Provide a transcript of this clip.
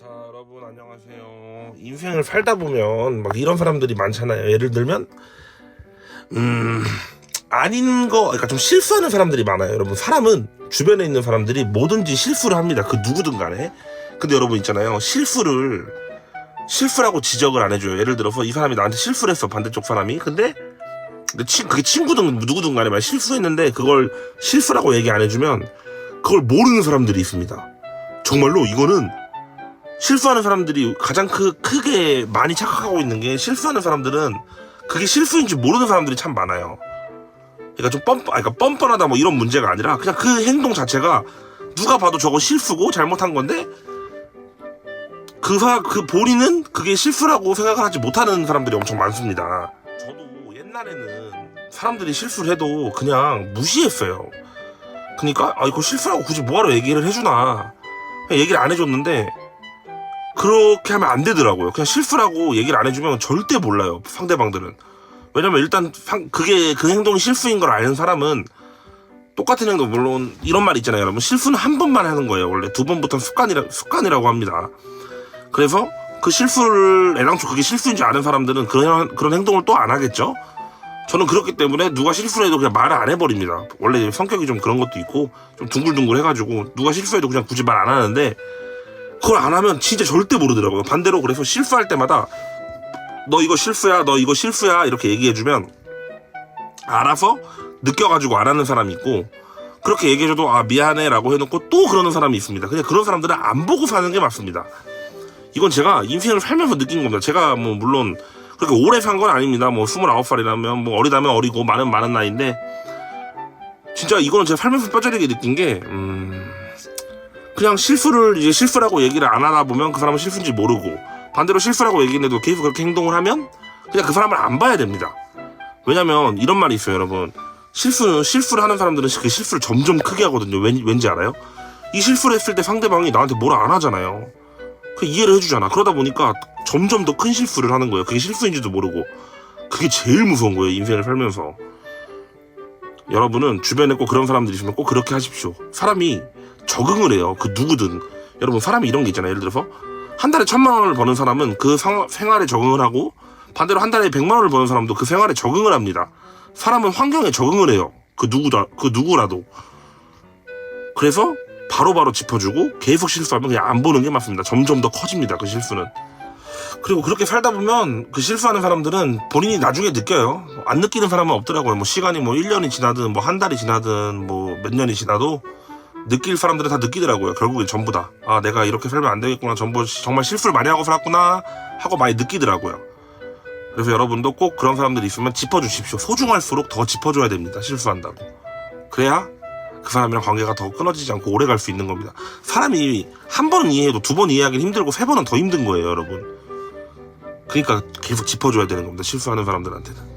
자 여러분 안녕하세요. 인생을 살다 보면 막 이런 사람들이 많잖아요. 예를 들면 음 아닌 거 그러니까 좀 실수하는 사람들이 많아요. 여러분 사람은 주변에 있는 사람들이 뭐든지 실수를 합니다. 그 누구든 간에. 근데 여러분 있잖아요. 실수를 실수라고 지적을 안 해줘요. 예를 들어서 이 사람이 나한테 실수를 했어 반대쪽 사람이. 근데 친, 그게 친구든 누구든 간에 만 실수했는데 그걸 실수라고 얘기 안 해주면 그걸 모르는 사람들이 있습니다. 정말로 이거는 실수하는 사람들이 가장 크, 크게 많이 착각하고 있는 게 실수하는 사람들은 그게 실수인지 모르는 사람들이 참 많아요. 그러니까 좀 뻔, 아, 그러니까 뻔뻔하다 뭐 이런 문제가 아니라 그냥 그 행동 자체가 누가 봐도 저거 실수고 잘못한 건데 그, 사, 그 본인은 그게 실수라고 생각을 하지 못하는 사람들이 엄청 많습니다. 저도 옛날에는 사람들이 실수를 해도 그냥 무시했어요. 그러니까 아 이거 실수라고 굳이 뭐하러 얘기를 해주나 얘기를 안 해줬는데 그렇게 하면 안 되더라고요. 그냥 실수라고 얘기를 안 해주면 절대 몰라요. 상대방들은. 왜냐면 일단 상- 그게 그 행동이 실수인 걸 아는 사람은 똑같은 행동 물론 이런 말 있잖아요, 여러분. 실수는 한 번만 하는 거예요. 원래 두 번부터는 습관이라 습관이라고 합니다. 그래서 그 실수를 애당초 그게 실수인 줄 아는 사람들은 그런 그런 행동을 또 안 하겠죠. 저는 그렇기 때문에 누가 실수를 해도 그냥 말을 안 해버립니다. 원래 성격이 좀 그런 것도 있고 좀 둥글둥글 해가지고 누가 실수해도 그냥 굳이 말 안 하는데 그걸 안 하면 진짜 절대 모르더라고요. 반대로 그래서 실수할 때마다 너 이거 실수야, 너 이거 실수야 이렇게 얘기해주면 알아서 느껴가지고 안 하는 사람이 있고 그렇게 얘기해줘도 아 미안해라고 해놓고 또 그러는 사람이 있습니다. 그냥 그런 사람들은 안 보고 사는 게 맞습니다. 이건 제가 인생을 살면서 느낀 겁니다. 제가 뭐 물론 그렇게 오래 산 건 아닙니다. 뭐 29살이라면 뭐 어리다면 어리고 많은 많은 나이인데 진짜 이거는 제가 살면서 뼈저리게 느낀 게 음. 그냥 실수를 이제 실수라고 얘기를 안 하다 보면 그 사람은 실수인지 모르고 반대로 실수라고 얘기해도 계속 그렇게 행동을 하면 그냥 그 사람을 안 봐야 됩니다. 왜냐면 이런 말이 있어요, 여러분. 실수는 실수를 하는 사람들은 그 실수를 점점 크게 하거든요. 왠, 왠지 알아요? 이 실수를 했을 때 상대방이 나한테 뭐라 안 하잖아요. 그 이해를 해주잖아. 그러다 보니까 점점 더 큰 실수를 하는 거예요. 그게 실수인지도 모르고. 그게 제일 무서운 거예요, 인생을 살면서. 여러분은 주변에 꼭 그런 사람들이 있으면 꼭 그렇게 하십시오. 사람이 적응을 해요. 그 누구든. 여러분 사람이 이런 게 있잖아요. 예를 들어서 한 달에 천만 원을 버는 사람은 그 상- 생활에 적응을 하고 반대로 한 달에 백만 원을 버는 사람도 그 생활에 적응을 합니다. 사람은 환경에 적응을 해요. 그 누구다 그 누구라도. 그래서 바로바로 짚어주고 계속 실수하면 그냥 안 보는 게 맞습니다. 점점 더 커집니다. 그 실수는. 그리고 그렇게 살다 보면 그 실수하는 사람들은 본인이 나중에 느껴요. 안 느끼는 사람은 없더라고요. 뭐 시간이 뭐 1년이 지나든 뭐 한 달이 지나든 뭐 몇 년이 지나도 느낄 사람들은 다 느끼더라고요. 결국엔 전부 다. 아, 내가 이렇게 살면 안 되겠구나. 전부 정말 실수를 많이 하고 살았구나. 하고 많이 느끼더라고요. 그래서 여러분도 꼭 그런 사람들이 있으면 짚어주십시오. 소중할수록 더 짚어줘야 됩니다. 실수한다고. 그래야 그 사람이랑 관계가 더 끊어지지 않고 오래 갈 수 있는 겁니다. 사람이 한 번은 이해해도 두 번 이해하기는 힘들고 세 번은 더 힘든 거예요, 여러분. 그러니까 계속 짚어줘야 되는 겁니다. 실수하는 사람들한테는.